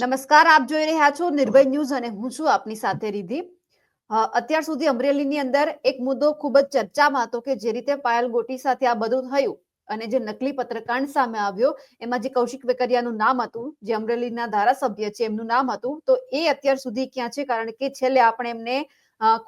નમસ્કાર, આપ જોઈ રહ્યા છો નિર્ભય ન્યૂઝ અને હું છું આપની સાથે રીધિ અત્યાર સુધી અમરેલીની અંદર એક મુદ્દો ખૂબ જ ચર્ચામાં હતો કે જે રીતે પાયલ ગોટી સાથે આ બધું થયું અને જે નકલી પત્રકાંડ સામે આવ્યો, એમાં જે કૌશિક વેકરિયાનું નામ હતું, જે અમરેલીના ધારાસભ્ય છે, એમનું નામ હતું, તો એ અત્યાર સુધી ક્યાં છે? કારણ કે છેલ્લે આપણે એમને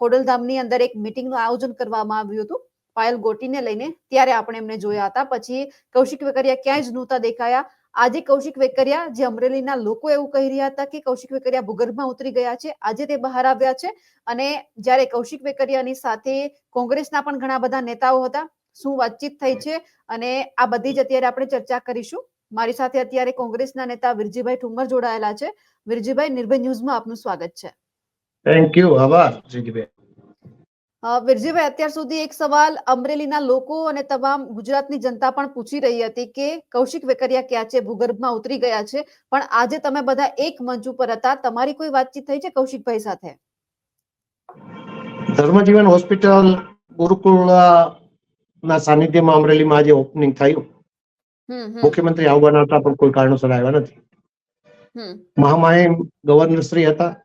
ખોડલધામની અંદર એક મિટિંગનું આયોજન કરવામાં આવ્યું હતું. પાયલ ગોટીને લઈને ત્યારે આપણે એમને જોયા હતા. પછી કૌશિક વેકરિયા ક્યાંય જ નહોતા દેખાયા. આજે કૌશિક વેકરિયા જે અમરેલીના લોકો એવું કહી રહ્યા હતા કે કૌશિક વેકરિયા ભૂગર્ભમાં ઉતરી ગયા છે આજે તે બહાર આવ્યા છે અને જ્યારે કૌશિક વેકરિયાની સાથે કોંગ્રેસના પણ ઘણા બધા નેતાઓ હતા શું વાતચીત થઈ છે અને આ બધી જ અત્યારે આપણે ચર્ચા કરીશું. મારી સાથે અત્યારે કોંગ્રેસના નેતા વિરજીભાઈ ઠુમર જોડાયેલા છે. વિરજીભાઈ નિર્ભય ન્યૂઝમાં આપનું સ્વાગત છે. થેન્ક યુ આભાર જીગીબેન વિરજીભાઈ અત્યાર સુધી એક સવાલ અમરેલીના લોકો અને તમામ ગુજરાતની જનતા પણ પૂછી રહી હતી કે કૌશિક વેકરિયા ક્યાં છે? ભૂગર્ભમાં ઉતરી ગયા છે. પણ આજે તમે બધા એક મંચ ઉપર હતા. તમારી કોઈ વાતચીત થઈ છે કૌશિકભાઈ સાથે? ધર્મજીવન હોસ્પિટલ ગુરુકુળ ના સાનિધ્યમાં અમરેલીમાં આજે ઓપનિંગ થયું. મુખ્યમંત્રી આવવાના હતા પણ કોઈ કારણોસર આવ્યા નથી. હમ. મહામહિમ ગવર્નર શ્રી હતા.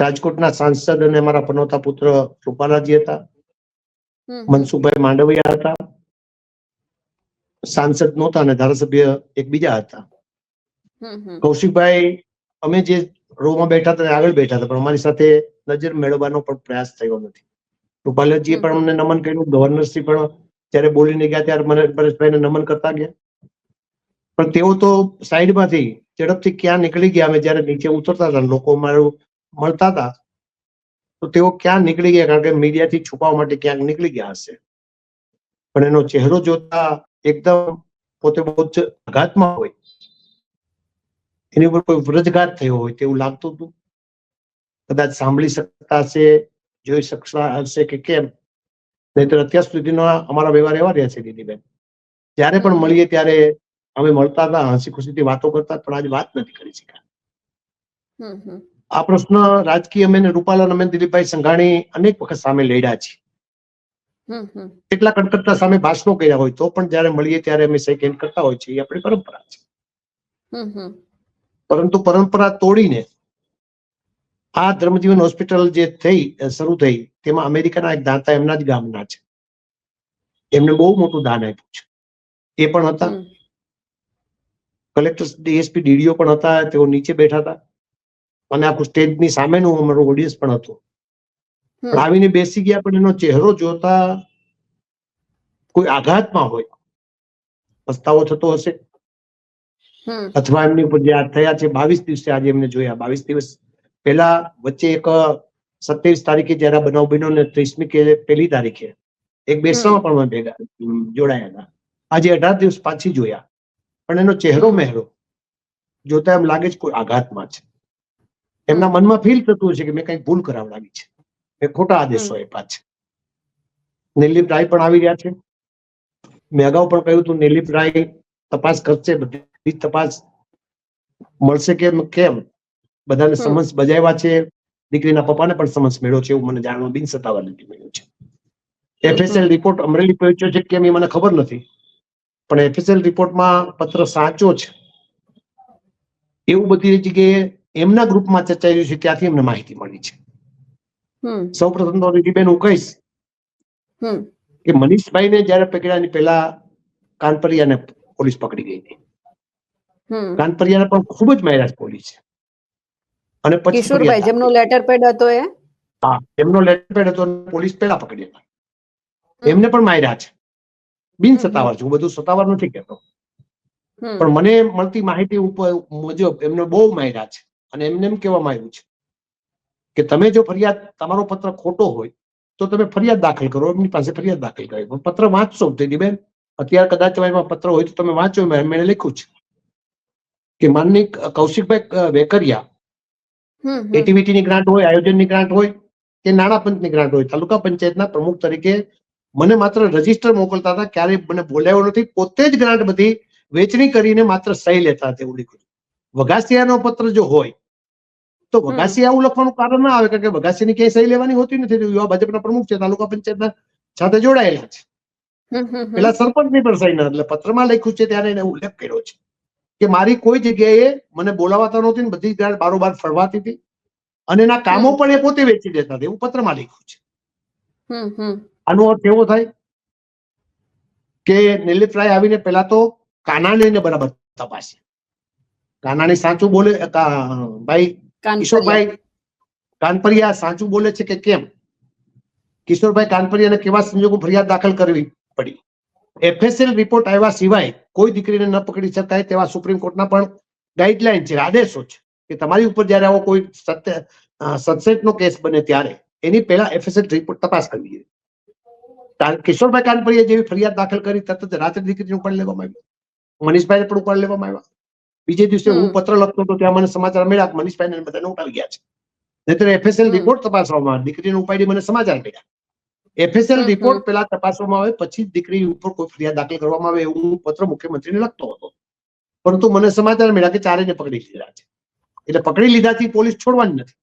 રાજકોટના સાંસદ અને અમારા પનોતા પુત્ર રૂપાલાજી હતા મનસુખભાઈ માંડવિયા હતા સાંસદ નહોતા અને ધારાસભ્ય એક બીજા હતા કૌશિકભાઈ અમે જે રોમાં બેઠા હતા આગળ બેઠા હતા પણ અમારી સાથે નજર મેળવવાનો પણ પ્રયાસ થયો નથી. રૂપાલાજીએ પણ અમને નમન કર્યું ગવર્નરશ્રી પણ જ્યારે બોલીને ગયા ત્યારે મને પરેશભાઈને નમન કરતા ગયા. પણ તેઓ તો સાઈડમાંથી ઝડપથી ક્યાં નીકળી ગયા અમે જ્યારે નીચે ઉતરતા હતા લોકો મારું મળતા હતા, તો તેઓ ક્યાં નીકળી ગયા? કારણ કે મીડિયાથી છુપાવવા માટે ક્યાંક નીકળી ગયા હશે. પણ એનો ચહેરો જોતા એકદમ પોતે બહુ જ આઘાતમાં હોય. એની ઉપર કોઈ વ્રજઘાત થયો હોય તેવું લાગતું હતું. કદાચ સાંભળી શકતા હશે, જોઈ શકતા હશે કે કેમ? નહીતર અત્યાર સુધીનો અમારા વ્યવહાર એવા રહ્યા છે, દીદીબેન. જ્યારે પણ મળીએ ત્યારે અમે મળતા હતા, હસી ખુશીથી વાતો કરતા પણ આજે વાત નથી કરી શક્યા. આ પ્રશ્ન રાજકીય અમે ને રૂપાલા અમે દિલીપભાઈ સંઘાણી અનેક વખત સામે લડ્યા છે. કેટલા કટકટતા સામે ભાષણો કર્યા હોય તો પણ જ્યારે મળીએ ત્યારે અમે શેક હેન્ડ કરતા હોય છે એ આપણી પરંપરા છે. પરંતુ પરંપરા તોડીને આ ધર્મજીવન હોસ્પિટલ જે થઈ શરૂ થઈ તેમાં અમેરિકાના એક દાતા એમના જ ગામના છે. એમને બહુ મોટું દાન આપ્યું છે. એ પણ હતા. કલેક્ટર ડીએસપી ડીડીઓ પણ હતા તેઓ નીચે બેઠા હતા. અને આખું સ્ટેજની સામેનું અમારું ઓડિયન્સ પણ હતું. પણ આવીને બેસી ગયા પણ એનો ચહેરો જોતા કોઈ આઘાતમાં હોય. પસ્તાવો થતો હશે. અથવા એમની ઉપર જે થયા છે બાવીસ દિવસે આજે એમને જોયા. બાવીસ દિવસ પહેલા વચ્ચે એક સત્યાવીસ તારીખે જયારે બનાવ બન્યો ને ત્રીસમી કે પહેલી તારીખે એક બેસવામાં પણ ભેગા જોડાયા હતા. આજે અઢાર દિવસ પાછી જોયા. પણ એનો ચહેરો મહેરો. જોતા એમ લાગે છે કોઈ આઘાતમાં છે. એમના મનમાં ફીલ થતું છે કે મેં કંઈક ભૂલ કરાવડાવી છે. મેં ખોટા આદેશો આપ્યા છે. નિર્લિપ રાય પણ આવી રહ્યા છે. મેં અગાઉ પણ કહ્યું હતું નિર્લિપ રાય તપાસ કરશે બધી તપાસ મળશે કે કેમ? બધાને. સમન્સ બજાવ્યા છે. દીકરીના પપ્પાને પણ સમન્સ મળ્યો છે એવું મને જાણવા બિન સત્તાવાર રીતે મળ્યું છે. એફએસએલ રિપોર્ટ અમરેલી પહોંચ્યો છે કેમ એ મને ખબર નથી. પણ એફએસએલ રિપોર્ટમાં પત્ર સાચો છે. એવું બધી જગ્યાએ એમના ગ્રુપમાં ચર્ચાઈ રહ્યું છે ત્યાંથી એમને માહિતી મળી છે. સૌ પ્રથમ તો રીતિબેન હું કહીશ કે કે મનીષભાઈને જયારે પકડ્યાની પહેલા કાનપરિયાને પોલીસ પકડી ગઈ હતી. કાનપરિયાને પણ ખૂબ જ માર્યા છે પોલીસ. અને પછી કિશોરભાઈ જેમનો લેટર પેડ હતો એ? હા એમનો લેટર પેડ હતો પોલીસ પહેલા પકડી હતા. એમને પણ માર્યા છે. બિન સત્તાવાર છે હું બધું સત્તાવાર નથી કહેતો. પણ મને મળતી માહિતી ઉપર મુજબ એમને બહુ માર્યા છે. અને એમને એમ કહેવામાં આવ્યું છે કે તમે જો ફરિયાદ તમારો પત્ર ખોટો હોય તો તમે ફરિયાદ દાખલ કરો. એમની પાસે ફરિયાદ દાખલ કરી પણ પત્ર વાંચશો બેન અત્યારે કદાચ એમાં પત્ર હોય તો તમે વાંચો. મેં લખ્યું છે કે માનની કૌશિકભાઈ વેકરિયા એટીવીટી ની એટીવીટીની ગ્રાન્ટ હોય આયોજનની ગ્રાન્ટ હોય કે નાણાં પંચની ગ્રાન્ટ હોય. તાલુકા પંચાયતના પ્રમુખ તરીકે મને માત્ર રજિસ્ટર મોકલતા હતા. ક્યારેય મને બોલાવ્યો નથી. પોતે જ ગ્રાન્ટ બધી વેચણી કરીને માત્ર સહી લેતા હતા એવું લખ્યું વઘાસિયાનો પત્ર જો હોય તો હમ. આવું લખવાનું કારણ ના આવે કારણ કે વઘાસિયાની ક્યાંય સહી લેવાની હોતી નથી યુવા ભાજપના પ્રમુખ છે તાલુકા પંચાયતના સાથે જોડાયેલા છે. પેલા સરપંચની પણ સહી ન એટલે પત્રમાં લખ્યું છે ત્યારે એને ઉલ્લેખ કર્યો છે કે મારી કોઈ જગ્યાએ મને બોલાવાતા નહોતી બધી ગ્રાન્ટ બારોબાર ફરવાતી હતી અને એના કામો પણ એ પોતે વેચી દેતા હતા એવું પત્રમાં લખ્યું છે. આનો અર્થ એવો થાય કે નિલીપ રાય આવીને પેલા તો કાનાણીને બરાબર તપાસે. કાનાણી સાચું બોલે ભાઈ. કિશોરભાઈ કાનપરિયા સાચું બોલે છે કે કેમ? કિશોરભાઈ કાનપરિયાને કેવા સંજોગો ફરિયાદ દાખલ કરવી પડી? એફએસએલ રિપોર્ટ આવ્યા સિવાય કોઈ દીકરીને ન પકડી શકાય તેવા સુપ્રીમ કોર્ટના પણ ગાઈડલાઈન છે, આદેશો છે કે તમારી ઉપર જ્યારે આવો કોઈ સનસેટનો કેસ બને ત્યારે એની પહેલા એફએસએલ રિપોર્ટ તપાસ કરવી જોઈએ. કિશોરભાઈ કાનપરિયા જેવી ફરિયાદ દાખલ કરી તરત રાત્રે દીકરીને ઉપાડી લેવામાં આવી. મનીષભાઈને પણ ઉપાડી લેવામાં આવ્યા. બીજે દિવસે હું પત્ર લખતો હતો ત્યાં મને સમાચાર મળ્યા કે મનીષભાઈને ને બધાને ઉઠાવી ગયા છે. નહીતર એફએસએલ રિપોર્ટ તપાસવામાં આવે. દીકરીને ઉપાડી મને સમાચાર મળ્યા. એફએસએલ રિપોર્ટ પેલા તપાસવામાં આવે પછી દીકરી ઉપર કોઈ ફરિયાદ દાખલ કરવામાં આવે એવું હું પત્ર મુખ્યમંત્રીને લખતો હતો. પરંતુ મને સમાચાર મળ્યા કે ચારેને પકડી લીધા છે. એટલે પકડી લીધાથી પોલીસ છોડવાની નથી.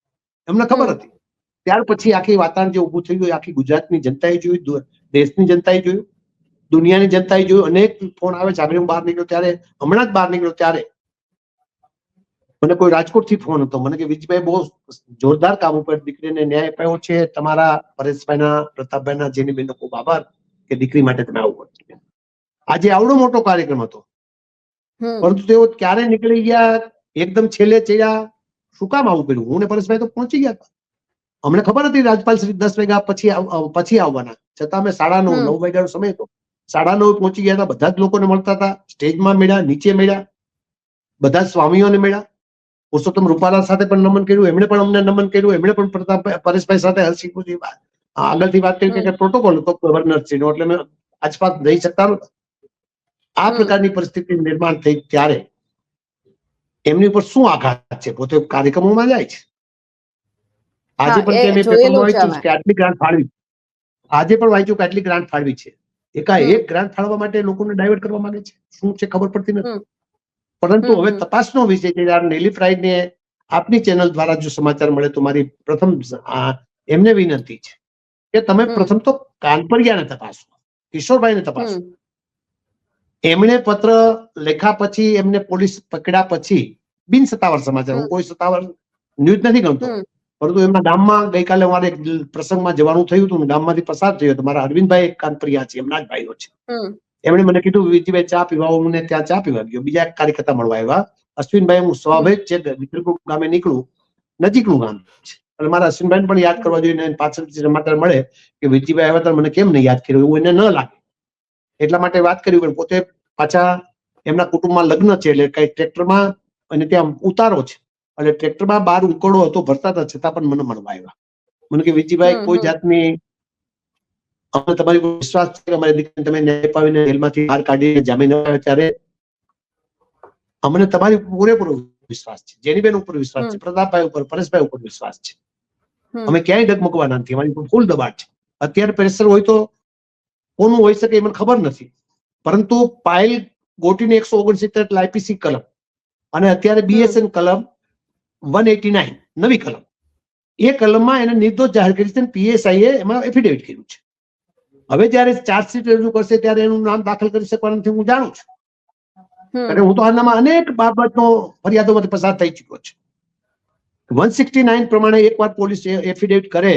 એમને ખબર હતી? ત્યાર પછી આખી વાતાવરણ જે ઊભું થયું એ આખી ગુજરાતની જનતાએ જોયું દેશની જનતાએ જોયું દુનિયાની જનતાએ જોયું. અનેક ફોન આવે છે આગળ હું બહાર નીકળ્યો ત્યારે હમણાં જ બહાર નીકળ્યો ત્યારે મને કોઈ રાજકોટથી ફોન હતો. મને કે વિજયભાઈ બહુ જોરદાર કામ ઉપર દીકરીને ન્યાય અપાયો છે. તમારા પરેશભાઈના પ્રતાપભાઈના જેની બેનો ખૂબ આભાર કે દીકરી માટે તમે આવું કર્યું આજે આવડો મોટો કાર્યક્રમ હતો. પરંતુ તેઓ ક્યારે નીકળી ગયા? એકદમ છેલ્લે ચડ્યા. શું કામ આવું કર્યું? હું ને પરેશભાઈ તો પહોંચી ગયા હતા. અમને ખબર હતી રાજપાલ શ્રી દસ વાગ્યા પછી પછી આવવાના. છતાં અમે સાડા નવ નવ વાગ્યાનો સમય હતો. સાડા નવ પહોંચી ગયા હતા. બધા જ લોકોને મળતા હતા. સ્ટેજમાં મળ્યા નીચે મળ્યા. બધા સ્વામીઓને મળ્યા. પુરુષોત્તમ રૂપાલા સાથે પણ નમન કર્યું એમણે પણ અમને નમન કર્યું એમણે પણ પ્રતાપ પરેશભાઈ સાથે હસી આગળથી વાત કરી કે પ્રોટોકોલ હતો ગવર્નરશ્રીનો એટલે મેં આસપાસ જઈ શકતા નહોતા આ પ્રકારની પરિસ્થિતિ નિર્માણ થઈ ત્યારે એમની ઉપર શું આઘાત છે? પોતે કાર્યક્રમોમાં જાય છે. આજે પણ તે મેં પેપરમાં વાંચ્યું કે આટલી ગ્રાન્ટ ફાળવી. આજે પણ વાંચ્યું કે આટલી ગ્રાન્ટ ફાળવી છે. એકાએક ગ્રાન્ટ ફાળવા માટે લોકોને ડાયવર્ટ કરવા માંગે છે. શું છે ખબર પડતી નથી. પરંતુ હવે તપાસનો વિષય છે જ્યારે નિલીપ રાયને આપની ચેનલ દ્વારા જો સમાચાર મળે તો મારી પ્રથમ એમને વિનંતી છે કે તમે પ્રથમ તો કાનપરિયાને તપાસો કિશોરભાઈને તપાસો. એમણે પત્ર લેખા પછી એમને પોલીસ પકડ્યા પછી બિન સત્તાવાર સમાચાર હું કોઈ સત્તાવાર ન્યૂઝ નથી ગમતો પરંતુ એમના ગામમાં ગઈકાલે મારે એક પ્રસંગમાં જવાનું થયું હતું ગામમાંથી પસાર થયો હતો. મારા અરવિંદભાઈ કાનપરિયા છે એમના જ ભાઈઓ છે. એમણે મને કીધું વિજયભાઈ ચા પીવા હું મને ત્યાં ચા પીવા ગયો. બીજા એક કાર્યકર્તા મળવા આવ્યા. અશ્વિનભાઈ હું સ્વાભાવિક છે વિક્રમપુર ગામે નીકળું. નજીકનું ગામ છે. અને મારા અશ્વિનભાઈ પણ યાદ કરવા જોઈએ પાછળથી સમાચાર મળે કે વિજયભાઈ આવ્યા ત્યારે મને કેમ નહીં યાદ કર્યું? એવું એને ન લાગે. એટલા માટે વાત કરી પણ પોતે પાછા એમના કુટુંબમાં લગ્ન છે એટલે કઈ ટ્રેક્ટરમાં અને ત્યાં ઉતારો છે. એટલે ટ્રેક્ટરમાં બાર ઉકળો હતો ભરતા હતા છતાં પણ મને મળવા આવ્યા. મને કે વિજયભાઈ કોઈ જાતની અમને તમારી વિશ્વાસ છે કે અમારી દીકરીને તમે ન્યાય પાવીને જેલમાંથી બહાર કાઢીને જામીન અપાવ્યો ત્યારે? અમને તમારી પૂરેપૂરો વિશ્વાસ છે. જેની બેન ઉપર વિશ્વાસ છે પ્રતાપભાઈ ઉપર પરેશભાઈ ઉપર વિશ્વાસ છે. અમે ક્યાંય ડગમગવાના નથી. અમારી ફૂલ દબાટ છે. અત્યારે પ્રેશર હોય તો કોનું હોઈ શકે એ મને ખબર નથી. પરંતુ પાયલ ગોટીને એકસો ઓગણસિત્તેર એટલે આઈપીસી કલમ અને અત્યારે બીએસએન કલમ વન એટી નાઇન નવી કલમ. એ કલમમાં એને નિર્દોષ જાહેર કરી છે પીએસઆઈ એ એમાં એફિડેવિટ કર્યું છે. હવે જ્યારે ચાર્જશીટ રજૂ કરશે ત્યારે એનું નામ દાખલ કરી શકવાનું નથી હું જાણું છું. એટલે હું તો આનામાં અનેક બાબતનો ફરિયાદોમાંથી પસાર થઈ ચુક્યો છું. વન સિક્સટી નાઇન પ્રમાણે એકવાર પોલીસ એફિડેવિટ કરે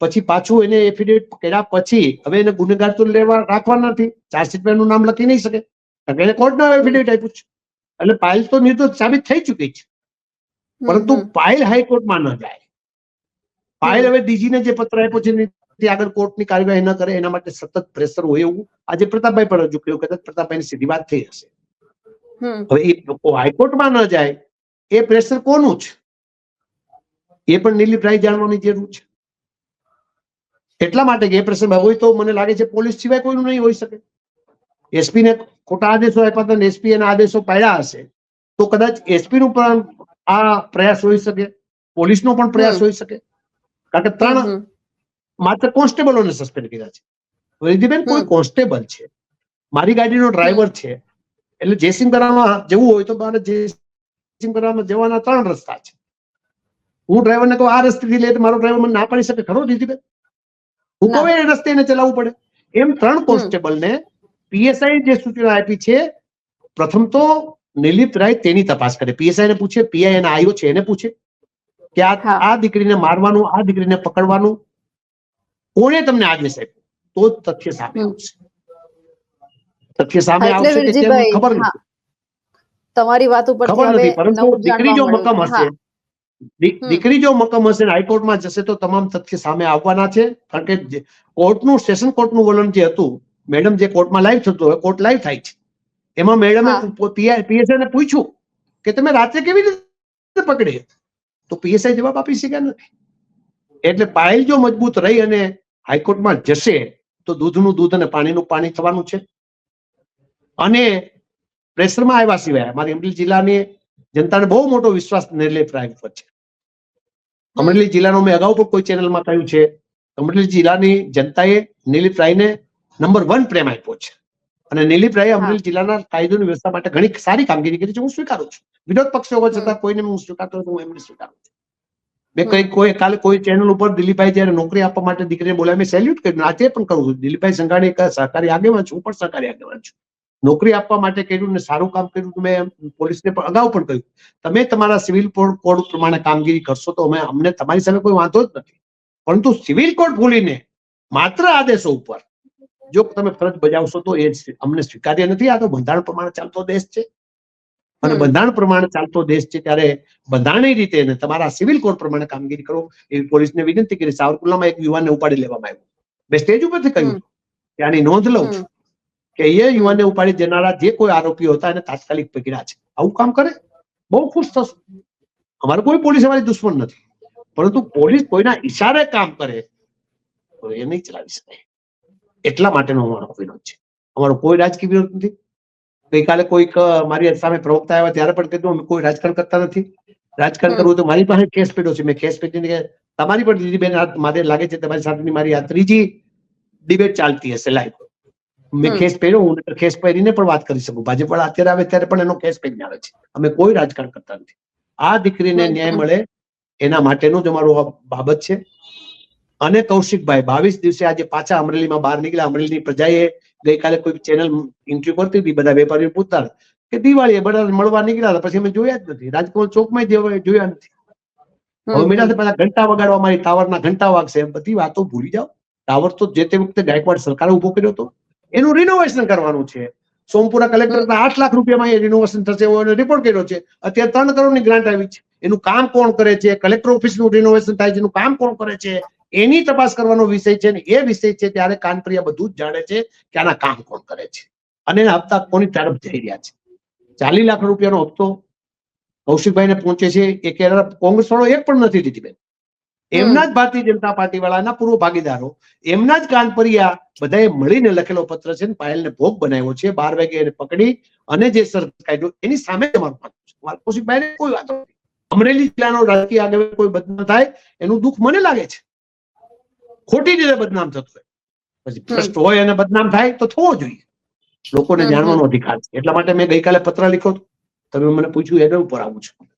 પછી પાછું એને એફિડેવિટ કર્યા પછી હવે એને ગુનેગાર તો લેવા રાખવાના નથી. ચાર્જશીટમાં એનું નામ લખી નહીં શકે. કારણ કે એને કોર્ટના એફિડેવિટ આપ્યું છે. એટલે પાયલ તો નિર્દોષ સાબિત થઈ ચૂકી છે. પરંતુ પાયલ હાઈકોર્ટમાં ન જાય. પાયલ હવે ડીજીને જે પત્ર આપ્યો છે એની આગળ કોર્ટની કાર્યવાહી ન કરે એના માટે સતત પ્રેશર હોય એવું આજે પ્રતાપભાઈ પણ રજૂ કર્યું કદાચ પ્રતાપભાઈની સીધી વાત થઈ હશે. હમ. હવે એ લોકો હાઈકોર્ટમાં ન જાય એ પ્રેશર કોનું છે? એ પણ નિલીપ રાય જાણવાની જરૂર છે. એટલા માટે કે એ પ્રેશર હોય તો મને લાગે છે પોલીસ સિવાય કોઈનું નહીં હોઈ શકે. એસપી ને ખોટા આદેશો આપ્યા હતા એસપી એના આદેશો પાડ્યા હશે તો કદાચ એસપી નું પણ આ પ્રયાસ હોઈ શકે પોલીસનો પણ પ્રયાસ હમ. હોઈ શકે. કારણ કે ત્રણ હમ. માત્ર કોન્સ્ટેબલોને સસ્પેન્ડ કર્યા છે. રિધિબેન કોઈ કોન્સ્ટેબલ છે? મારી ગાડીનો ડ્રાઈવર છે. એટલે કરાવવા જવું હોય તો મારે જેસિંગ જવાના ત્રણ રસ્તા છે. હું ડ્રાઈવરને કહું આ રસ્તેથી લે તો મારો ડ્રાઈવર મને ના પાડી શકે. ખરો દીધીબેન હું કહું એ રસ્તે એને ચલાવવું પડે. એમ ત્રણ કોન્સ્ટેબલને પીએસઆઈ જે સૂચના આપી છે પ્રથમ તો નિલીપ રાય તેની તપાસ કરે. પીએસઆઈ ને પૂછે પીઆઈ એને આવ્યો છે? એને પૂછે. કે આ દીકરીને મારવાનું આ દીકરીને પકડવાનું કોણે તમને આદેશ આપ્યો? તો જ તથ્ય સામે આવશે. તથ્ય સામે આવશે કે ખબર નથી. તમારી વાત ઉપર ખબર નથી પરંતુ દીકરી જો મકમ મક્કમ હશે દીકરી જો મક્કમ હશે હાઈકોર્ટમાં જશે તો તમામ તથ્ય સામે આવવાના છે. કારણ કે કોર્ટનું સેશન કોર્ટનું વલણ જે હતું મેડમ જે કોર્ટમાં લાઈવ થતું હોય કોર્ટ લાઈવ થાય છે. એમાં મેડમે. પીએસઆઈ ને પૂછ્યું કે તમે રાત્રે કેવી રીતે પકડી તો પીએસઆઈ જવાબ આપી શક્યા નથી. એટલે પાયલ જો મજબૂત રહી અને હાઈકોર્ટમાં જશે તો દૂધનું દૂધ અને પાણીનું પાણી થવાનું છે. અને પ્રેશરમાં આવ્યા સિવાય અમારી અમરેલી જિલ્લાની જનતાને બહુ મોટો વિશ્વાસ નિર્લેપ રાય ઉપર છે. અમરેલી જિલ્લાનો મેં અગાઉ પણ કોઈ ચેનલમાં કહ્યું છે. અમરેલી જિલ્લાની જનતાએ નિલીપ રાયને નંબર વન પ્રેમ આપ્યો છે. અને નિલીપ રાયે અમરેલી જિલ્લાના કાયદોની વ્યવસ્થા માટે ઘણી સારી કામગીરી કરી છે. હું સ્વીકારું છું. વિરોધ પક્ષો હોવા છતાં કોઈને હું સ્વીકારતો હું એમને સ્વીકારું છું. મેં કઈ કોઈ કાલે કોઈ ચેનલ ઉપર દિલીપભાઈ જયારે નોકરી આપવા માટે દીકરીને બોલાવી મેં સેલ્યુટ કર્યું આજે પણ કરું છું દિલીપભાઈ સંઘાણી એક સહકારી આગેવાન છું હું પણ સહકારી આગેવાન છું. નોકરી આપવા માટે કર્યું ને સારું કામ કર્યું મેં પોલીસને પણ અગાઉ પણ કહ્યું તમે તમારા સિવિલ કોડ પ્રમાણે કામગીરી કરશો તો અમે અમને તમારી સામે કોઈ વાંધો જ નથી. પરંતુ સિવિલ કોડ ભૂલીને માત્ર આદેશો ઉપર જો તમે ફરજ બજાવશો તો એ અમને સ્વીકાર્ય નથી. આ તો બંધારણ પ્રમાણે ચાલતો દેશ છે. અને. બંધારણ પ્રમાણે ચાલતો દેશ છે ત્યારે બંધારણીય રીતે અને તમારા સિવિલ કોડ પ્રમાણે કામગીરી કરો. એવી પોલીસને વિનંતી કરી સાવરકુંડલામાં એક યુવાનને ઉપાડી લેવામાં આવ્યો. મેં સ્ટેજ ઉપરથી કહ્યું ત્યાંની નોંધ લઉં છું કે એ યુવાનને ઉપાડી દેનારા જે કોઈ આરોપીઓ હતા એને તાત્કાલિક પકડ્યા છે. આવું કામ કરે? બહુ ખુશ થશું. અમારે કોઈ પોલીસ અમારી દુશ્મન નથી. પરંતુ પોલીસ કોઈના ઈશારે કામ કરે તો એ નહીં ચલાવી શકાય. એટલા માટેનો અમારો વિરોધ છે. અમારો કોઈ રાજકીય વિરોધ નથી. ગઈકાલે કોઈક મારી સામે પ્રવક્તા આવ્યા ત્યારે પણ કીધું અમે કોઈ રાજકારણ કરતા નથી. રાજકારણ કરવું તો મારી પાસે કેસ પેડ્યો છે. મેં કેસ પેટીને તમારી પણ દીદીબેન મારે લાગે છે તમારી સાથેની મારી આ ત્રીજી ડિબેટ ચાલતી હશે લાઈવ. મેં. કેસ પહેર્યો હું કેસ પહેરીને પણ વાત કરી શકું. ભાજપ વાળા અત્યારે આવે ત્યારે પણ એનો કેસ પહેરીને આવે છે. અમે કોઈ રાજકારણ કરતા નથી. આ દીકરીને ન્યાય મળે એના માટેનું જ અમારું બાબત છે. અને કૌશિકભાઈ બાવીસ દિવસે આજે પાછા અમરેલીમાં બહાર નીકળ્યા. અમરેલીની પ્રજાએ ગઈકાલે કોઈ ચેનલ ઇન્ટરવ્યુ કરતી હતી બધા વેપારીઓ પૂછતા કે દિવાળી બધા મળવા નીકળ્યા પછી અમે જોયા જ નથી. રાજકોટ ચોકમાં જોયા નથી. હવે ઘંટા વગાડવા મારી ટાવરના ઘંટા વાગશે એમ. બધી વાતો ભૂલી જાઓ. ટાવર તો જે તે વખતે ગાયકવાડ સરકારે ઊભો કર્યો હતો એનું રિનોવેશન કરવાનું છે. સોમપુરા કલેક્ટર આઠ લાખ રૂપિયામાં એ રિનોવેશન થશે એવો રિપોર્ટ કર્યો છે. અત્યારે ત્રણ કરોડની ગ્રાન્ટ આવી છે. એનું કામ કોણ કરે છે? કલેક્ટર ઓફિસનું રિનોવેશન થાય છે, એનું કામ કોણ કરે છે? એની તપાસ કરવાનો વિષય છે ને એ વિષય છે ત્યારે કાનપ્રિયા બધું જ જાણે છે કે આના કામ કોણ કરે છે. અને હપ્તા કોની તરફ જઈ રહ્યા છે. ચાલીસ લાખ રૂપિયાનો હપ્તો કૌશિકભાઈને પહોંચે છે. એ કેરળ કોંગ્રેસ વાળો એક પણ નથી દીધી બેન. એમના જ ભારતીય જનતા પાર્ટી વાળાના પૂર્વ ભાગીદારો, એમના જ કાનપરિયા બધાએ મળીને લખેલો પત્ર છે ને પાયલને ભોગ બનાવ્યો છે. બાર વાગે એને પકડી અને જે સર કાઢ્યો એની સામે તમારું માનવું છે. કોઈ વાત નથી. અમરેલી જિલ્લાનો રાજકીય આગેવાન કોઈ બદનામ થાય એનું દુઃખ મને લાગે છે. ખોટી રીતે બદનામ થતું હોય. પછી ભ્રષ્ટ હોય અને બદનામ થાય તો થવો જોઈએ. લોકોને. જાણવાનો અધિકાર છે. એટલા માટે મેં ગઈકાલે પત્ર લખ્યો હતો. તમે મને પૂછ્યું એના ઉપર આવું છું.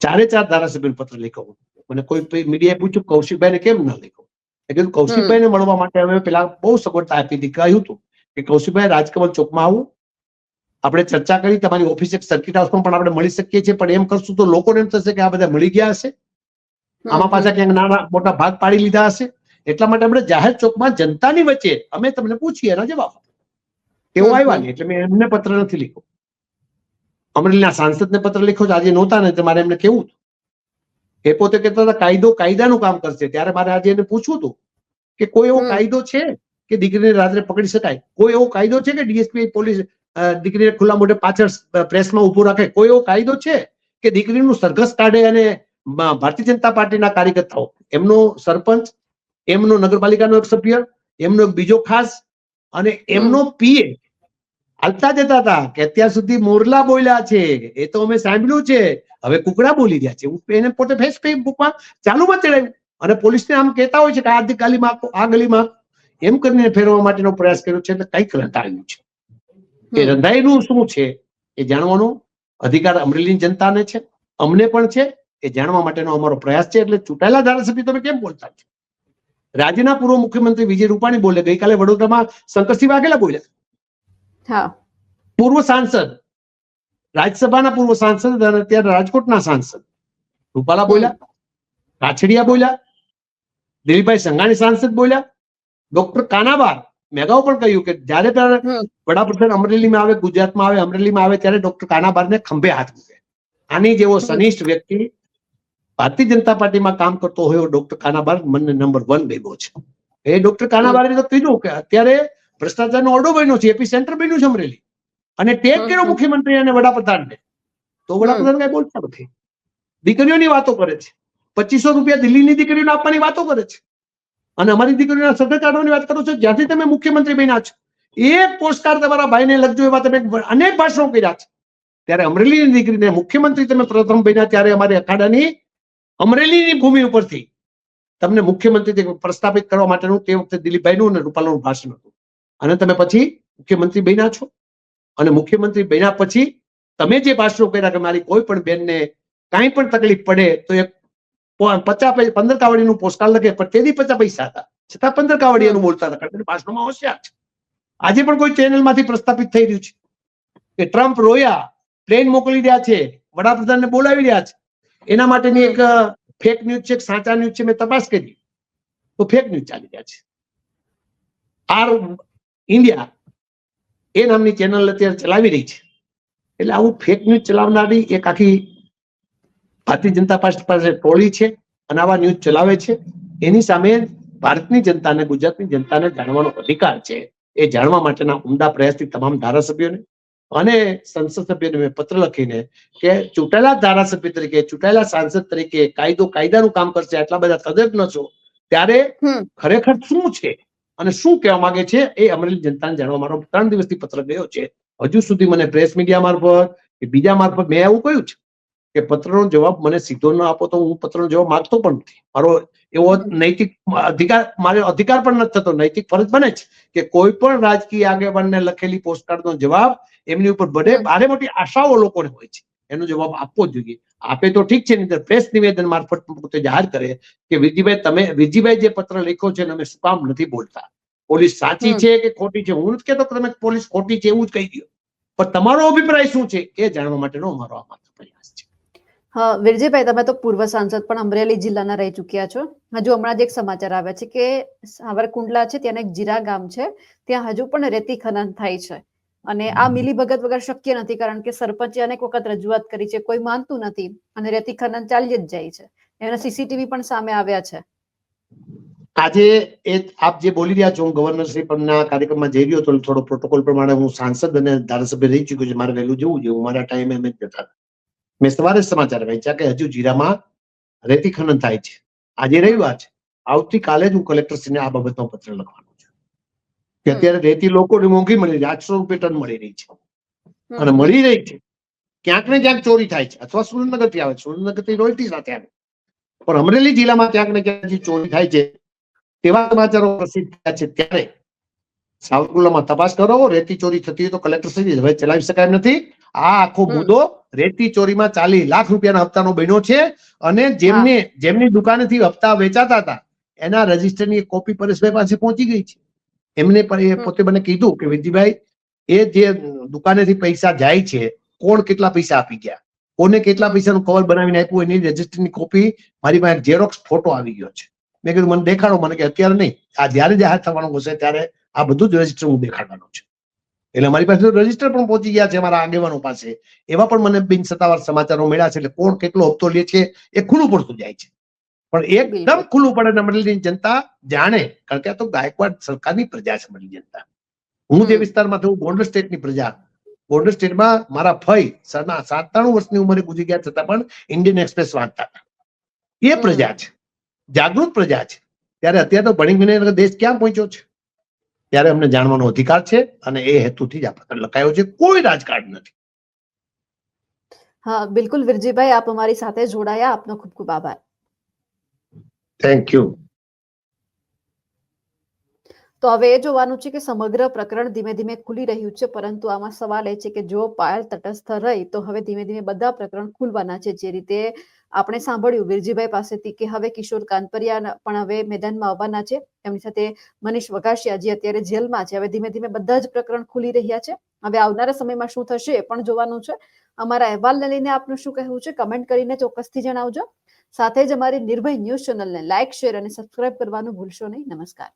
ચારે ચાર ધારાસભ્ય પત્ર લખ્યો મને કોઈ મીડિયાએ પૂછ્યું કૌશિકભાઈને કેમ ના લખ્યો? કીધું કૌશિકભાઈને મળવા માટે અમે પેલા બહુ સગવડતા આપી હતી. કહ્યું હતું કે કૌશિકભાઈ રાજકમલ ચોકમાં આવું આપણે ચર્ચા કરી તમારી ઓફિસ એક સર્કિટ હાઉસમાં પણ આપણે મળી શકીએ છીએ પણ એમ કરશું તો લોકોને એમ થશે કે આ બધા મળી ગયા હશે. આમાં પાછા ક્યાંક નાના મોટા ભાગ પાડી લીધા હશે. એટલા માટે આપણે જાહેર ચોકમાં જનતાની વચ્ચે અમે તમને પૂછીએ એના જવાબ. તેઓ આવ્યા નહીં એટલે મેં એમને પત્ર નથી લીધો અમરેલીના સાંસદને પત્ર લખ્યો આજે નહોતા ને મારે એમને કેવું હતું. એ પોતે કહેતા હતા કાયદો કાયદાનું કામ કરશે. ત્યારે મારે આજે એને પૂછવું હતું કે કોઈ એવો કાયદો છે કે દીકરીને રાત્રે પકડી શકાય? કોઈ એવો કાયદો છે કે ડીએસપી પોલીસ દીકરીને ખુલ્લા મોઢે પાછળ પ્રેસમાં ઉભું રાખે. કોઈ એવો કાયદો છે કે દીકરીનું સરઘસ કાઢે અને ભારતીય જનતા પાર્ટીના કાર્યકર્તાઓ? એમનો સરપંચ એમનો નગરપાલિકાનો એક સભ્ય એમનો બીજો ખાસ અને એમનો પીએ હાલતા જતા હતા કે અત્યાર સુધી મોરલા બોલ્યા છે. એ તો અમે સાંભળ્યું છે. હવે કુકડા બોલી રહ્યા છે. એને પોતે ફેસ બુકમાં ચાલુમાં ચડાવ્યું અને પોલીસને આમ કહેતા હોય છે કે આ ગલીમાં આ ગલીમાં એમ કરીને ફેરવવા માટેનો પ્રયાસ કર્યો છે. એટલે કંઈક રટાવ્યું છે. એ રંધાયેલું શું છે એ જાણવાનો અધિકાર અમરેલીની જનતાને છે અમને પણ છે એ જાણવા માટેનો અમારો પ્રયાસ છે એટલે ચૂંટાયેલા ધારાસભ્ય તમે કેમ બોલતા છો? રાજ્યના પૂર્વ મુખ્યમંત્રી વિજય રૂપાણી બોલે ગઈકાલે વડોદરામાં શંકરસિંહ વાઘેલા બોલ્યા. હા. પૂર્વ સાંસદ રાજ્યસભાના પૂર્વ સાંસદ અને અત્યારે રાજકોટના સાંસદ રૂપાલા બોલ્યા કાછડિયા બોલ્યા દિલીપભાઈ સંઘાણી સાંસદ બોલ્યા ડોક્ટર કાનાબાર મેગાઓ પણ કહ્યું કે જ્યારે ત્યારે. વડાપ્રધાન અમરેલીમાં આવે ગુજરાતમાં આવે અમરેલીમાં આવે ત્યારે ડોક્ટર કાનાબારને ખંભે હાથ મૂકે. આની જેવો સનિષ્ઠ વ્યક્તિ ભારતીય જનતા પાર્ટીમાં કામ કરતો હોય ડોક્ટર કાનાબાર મને નંબર વન ગમ્યો છે. એ ડોક્ટર કાનાબારે તો કીધું કે અત્યારે ભ્રષ્ટાચારનો ઓરડો બન્યો છે એપી સેન્ટર બન્યું છે અમરેલી. અને ટેક કર્યો મુખ્યમંત્રી અને વડાપ્રધાનને. તો વડાપ્રધાન કઈ બોલતા નથી. દીકરીઓની વાતો કરે છે. પચીસો રૂપિયા દિલ્હીની દીકરીઓને આપવાની વાતો કરે છે. અને અમારી દીકરીના સર્વે કાઢવાની વાત કરો છો, જ્યાંથી તમે મુખ્યમંત્રી બન્યા છો. એક પોસ્ટકાર્ડ તમારા ભાઈને લખજો એવા તમે અનેક ભાષણો કર્યા છે. ત્યારે અમરેલીની દીકરીને મુખ્યમંત્રી તમે પ્રથમ બન્યા ત્યારે અમારી અખાડાની અમરેલીની ભૂમિ ઉપરથી તમને મુખ્યમંત્રી પ્રસ્થાપિત કરવા માટેનું તે વખતે દિલીપભાઈનું અને રૂપાલાનું ભાષણ હતું. અને તમે પછી મુખ્યમંત્રી બન્યા છો. અને મુખ્યમંત્રી બન્યા પછી તમે જે ભાષણો કર્યા કે મારી કોઈ પણ બેનને કાંઈ પણ તકલીફ પડે તો એક પચાસ પંદર કાવડીનું પોસ્ટકાર્ડ લખે પણ તેથી પચાસ પૈસા હતા. છતાં પંદર કાવડી એનું બોલતા હતા. કારણ કે ભાષણમાં હોશિયાર છે. આજે પણ કોઈ ચેનલમાંથી પ્રસ્થાપિત થઈ રહ્યું છે. કે ટ્રમ્પ રોયા પ્લેન મોકલી રહ્યા છે વડાપ્રધાનને બોલાવી રહ્યા છે. એના માટેની એક ફેક ન્યૂઝ છે સાચા ન્યૂઝ છે મેં તપાસ કરી. તો ફેક ન્યૂઝ ચાલી રહ્યા છે. આર ઇન્ડિયા એ નામની ચેનલ અત્યારે ચલાવી રહી છે. એટલે આવું ફેક ન્યૂઝ ચલાવનારી એક આખી ભારતીય જનતા પાર્ટી પાસે ટોળી છે અને આવા ન્યૂઝ ચલાવે છે. એની સામે ભારતની જનતાને ગુજરાતની જનતાને જાણવાનો અધિકાર છે. એ જાણવા માટેના ઉમદા પ્રયાસથી તમામ ધારાસભ્યોને અને સંસદ સભ્યોને મેં પત્ર લખીને કે ચૂંટાયેલા ધારાસભ્ય તરીકે ચૂંટાયેલા સાંસદ તરીકે કાયદો કાયદાનું કામ કરશે આટલા બધા તજજ્ઞ છો. ત્યારે. ખરેખર શું છે? અને શું કહેવા માંગે છે? એ અમરેલી જનતાને જાણવા મારો ત્રણ દિવસથી પત્ર ગયો છે. હજુ સુધી મને પ્રેસ મીડિયા મારફત કે બીજા મારફત મેં એવું કહ્યું છે? કે પત્રનો જવાબ મને સીધો ન આપો તો હું પત્રનો જવાબ માંગતો પણ નથી. મારો એવો નૈતિક અધિકાર મારે અધિકાર પણ નથી થતો. નૈતિક ફરજ બને છે કે કોઈ પણ રાજકીય આગેવાનને લખેલી પોસ્ટકાર્ડનો જવાબ એમની ઉપર બને ભારે મોટી આશાઓ લોકોને હોય છે. એનો જવાબ આપવો જોઈએ. આપે તો ઠીક છે નહીં પ્રેસ નિવેદન મારફત પોતે જાહેર કરે કે વિજીભાઈ તમે વિજીભાઈ જે પત્ર લખ્યો છે અમે શું કામ નથી બોલતા. પોલીસ સાચી છે કે ખોટી છે? હું નથી કહેતો કે તમે પોલીસ ખોટી છે એવું જ કહી દો પણ તમારો અભિપ્રાય શું છે એ જાણવા માટેનો અમારો આ માત્ર વિરજીભાઈ તમે તો પૂર્વ સાંસદ પણ અમરેલી જિલ્લાના રહી ચૂક્યા છો. હજુ હમણાં જ એક સમાચાર આવ્યા છે કે સાવરકુંડલા છે ત્યાં એક જીરા ગામ છે ત્યાં હજુ પણ રેતી ખનન થાય છે. અને આ મિલીભગત વગર શક્ય નથી કારણ કે સરપંચે અનેક વખત રજૂઆત કરી છે કોઈ માનતું નથી અને રેતી ખનન ચાલી જ જાય છે. એના સીસીટીવી પણ સામે આવ્યા છે. આજે એ આપ જે બોલી રહ્યા છો હું ગવર્નરશ્રી પરના કાર્યક્રમમાં જઈ રહ્યો હતો થોડો પ્રોટોકોલ પ્રમાણે હું સાંસદ અને ધારાસભ્ય રહી ચુક્યો છે મારે વહેલું જવું જોઈએ મારા ટાઈમે જ જતા. મેં સવારે સમાચાર વહેંચ્યા કે હજુ જીરામાં રેતી ખનન થાય છે. આજે રવિવાર છે. આવતીકાલે જ હું કલેક્ટરશ્રીને આ બાબતનો પત્ર લખવાનો છું. કે અત્યારે રેતી લોકોને મોંઘી મળી રહી આઠસો રૂપિયા ટન મળી રહી છે. અને મળી રહી છે. ક્યાંક ને ક્યાંક ચોરી થાય છે. અથવા સુરેન્દ્રનગરથી આવે છે. સુરેન્દ્રનગરથી રોયલ્ટી સાથે આવે પણ અમરેલી જિલ્લામાં ક્યાંક ને ક્યાંક ચોરી થાય છે તેવા સમાચારો પ્રસિદ્ધ થયા છે ત્યારે સાવરકુલામાં તપાસ કરો. રેતી ચોરી થતી હોય તો કલેક્ટર શ્રી હવે ચલાવી શકાય એમ નથી. આ આખો મુદ્દો રેતી ચોરીમાં ચાલી લાખ રૂપિયાના હપ્તાનો બન્યો છે અને જેમને જેમની દુકાનેથી હપ્તા વેચાતા હતા એના રજીસ્ટરની કોપી પરેશભાઈ પાસે પહોંચી ગઈ છે. એમને પોતે મને કીધું કે વિજયભાઈ એ જે દુકાનેથી પૈસા જાય છે કોણ કેટલા પૈસા આપી ગયા? કોને કેટલા પૈસાનું કવર બનાવીને આપ્યું? એની રજીસ્ટરની કોપી મારી પાસે ઝેરોક્સ ફોટો આવી ગયો છે. મેં કીધું મને દેખાડો. મને કે અત્યારે નહીં. આ જ્યારે જાહેર થવાનું હશે ત્યારે આ બધું જ રજિસ્ટર હું દેખાડવાનો છું. એટલે મારી પાસે રજિસ્ટર પણ પહોંચી ગયા છે મારા આગેવાનો પાસે. એવા પણ મને બિન સત્તાવાર સમાચારો મળ્યા છે એટલે કોણ કેટલો હપ્તો લે છે એ ખુલ્લું પડતું જાય છે. પણ એકદમ ખુલ્લું પડે અમરેલીની જનતા જાણે કારણ કે આ તો ગાયકવાડ સરકારની પ્રજા છે અમરેલી જનતા. હું જે. વિસ્તારમાં થયું બોર્ડર સ્ટેટની પ્રજા. બોર્ડર સ્ટેટમાં મારા ફઈ સના સાતાણું વર્ષની ઉંમરે ગુજરી ગયા છતાં પણ ઇન્ડિયન એક્સપ્રેસ વાંચતા હતા. એ પ્રજા છે. જાગૃત પ્રજા છે. ત્યારે અત્યારે તો ભણી ગણીને દેશ ક્યાં પહોંચ્યો છે? ત્યારે અમને જાણવાનો અધિકાર છે અને એ હેતુથી જ આ પત્ર લખાયો છે. કોઈ રાજકારણ નથી. હા બિલકુલ વિરજીભાઈ આપ અમારી સાથે જોડાયા. આપનો ખૂબ ખૂબ આભાર. થેન્ક યુ તો હવે એ જોવાનું છે કે સમગ્ર પ્રકરણ ધીમે ધીમે ખુલી રહ્યું છે, પરંતુ આમાં સવાલ એ છે કે જો પાયલ તટસ્થ રહી, તો હવે ધીમે ધીમે બધા પ્રકરણ ખુલવાના છે. જે રીતે આપણે સાંભળ્યું વિરજીભાઈ પાસેથી કે હવે કિશોર કાનપરિયા પણ હવે મેદાનમાં આવવાના છે. એમની સાથે મનીષ વઘાસિયા જે અત્યારે જેલમાં છે, હવે ધીમે ધીમે બધા જ પ્રકરણ ખુલી રહ્યા છે. હવે આવનારા સમયમાં શું થશે એ પણ જોવાનું છે. અમારા અહેવાલને લઈને આપનું શું કહેવું છે? કમેન્ટ કરીને ચોક્કસથી જણાવજો. સાથે જ અમારી નિર્ભય ન્યૂઝ ચેનલને લાઇક શેર અને સબસ્ક્રાઇબ કરવાનું ભૂલશો નહીં. નમસ્કાર.